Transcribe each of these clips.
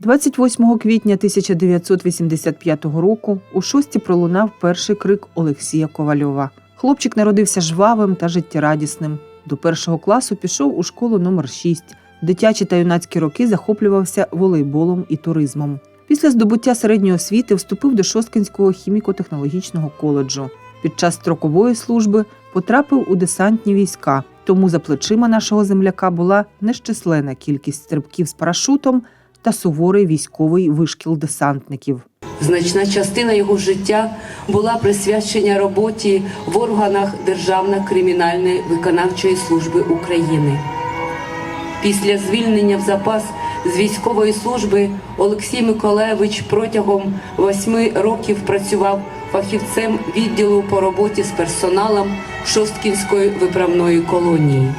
28 квітня 1985 року у шості пролунав перший крик Олексія Ковальова. Хлопчик народився жвавим та життєрадісним. До першого класу пішов у школу номер 6 Дитячі та юнацькі роки захоплювався волейболом і туризмом. Після здобуття середньої освіти вступив до Шосткинського хіміко-технологічного коледжу. Під час строкової служби потрапив у десантні війська. Тому за плечима нашого земляка була нещисленна кількість стрибків з парашутом та суворий військовий вишкіл десантників. Значна частина його життя була присвячена роботі в органах Державної кримінальної виконавчої служби України. Після звільнення в запас з військової служби Олексій Миколаєвич протягом восьми років працював фахівцем відділу по роботі з персоналом Шосткінської виправної колонії.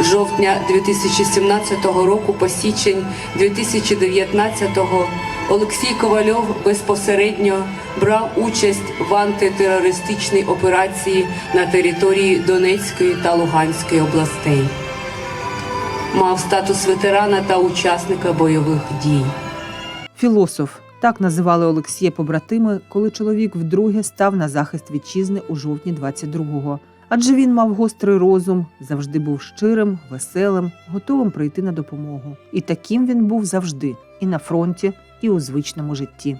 Жовтня 2017 року по січень 2019 Олексій Ковальов безпосередньо брав участь в антитерористичній операції на території Донецької та Луганської областей. Мав статус ветерана та учасника бойових дій. Філософ так називали Олексія побратими, коли чоловік вдруге став на захист вітчизни у жовтні 22-го. Адже він мав гострий розум, завжди був щирим, веселим, готовим прийти на допомогу. І таким він був завжди і на фронті, і у звичному житті.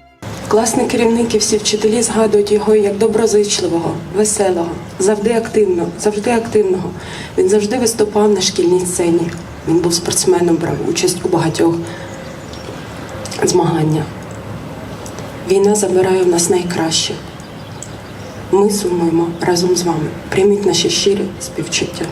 Класний керівник і всі вчителі згадують його як доброзичливого, веселого, завжди активного, завжди активного. Він завжди виступав на шкільній сцені. Він був спортсменом, брав участь у багатьох змаганнях. Війна забирає в нас найкраще. Ми сумуємо разом з вами. Прийміть наші щирі співчуття.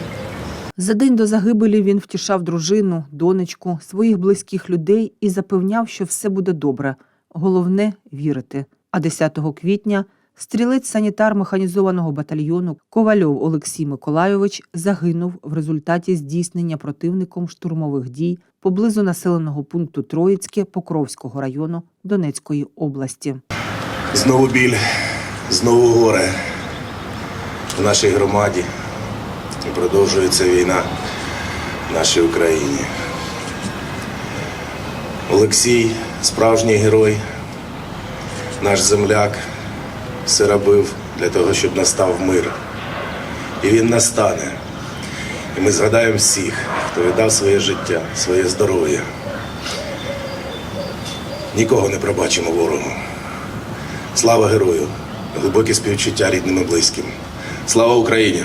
За день до загибелі він втішав дружину, донечку, своїх близьких людей і запевняв, що все буде добре. Головне вірити. А 10 квітня стрілець санітар механізованого батальйону Ковальов Олексій Миколайович загинув в результаті здійснення противником штурмових дій поблизу населеного пункту Троїцьке Покровського району Донецької області. Знову біль, знову горе в нашій громаді. І продовжується війна в нашій Україні. Олексій справжній герой, наш земляк, все робив для того, щоб настав мир. І він настане. І ми згадаємо всіх, хто віддав своє життя, своє здоров'я. Нікого не пробачимо ворогу. Слава герою! Глибокі співчуття рідним і близьким. Слава Україні!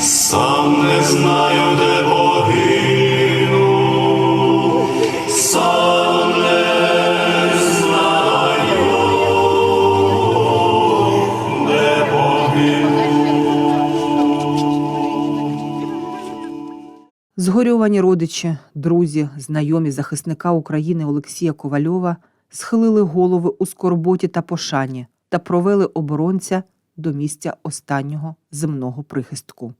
Сам не знаю, де погину, сам не знаю, де погину. Згорьовані родичі, друзі, знайомі захисника України Олексія Ковальова схилили голови у скорботі та пошані та провели оборонця до місця останнього земного прихистку.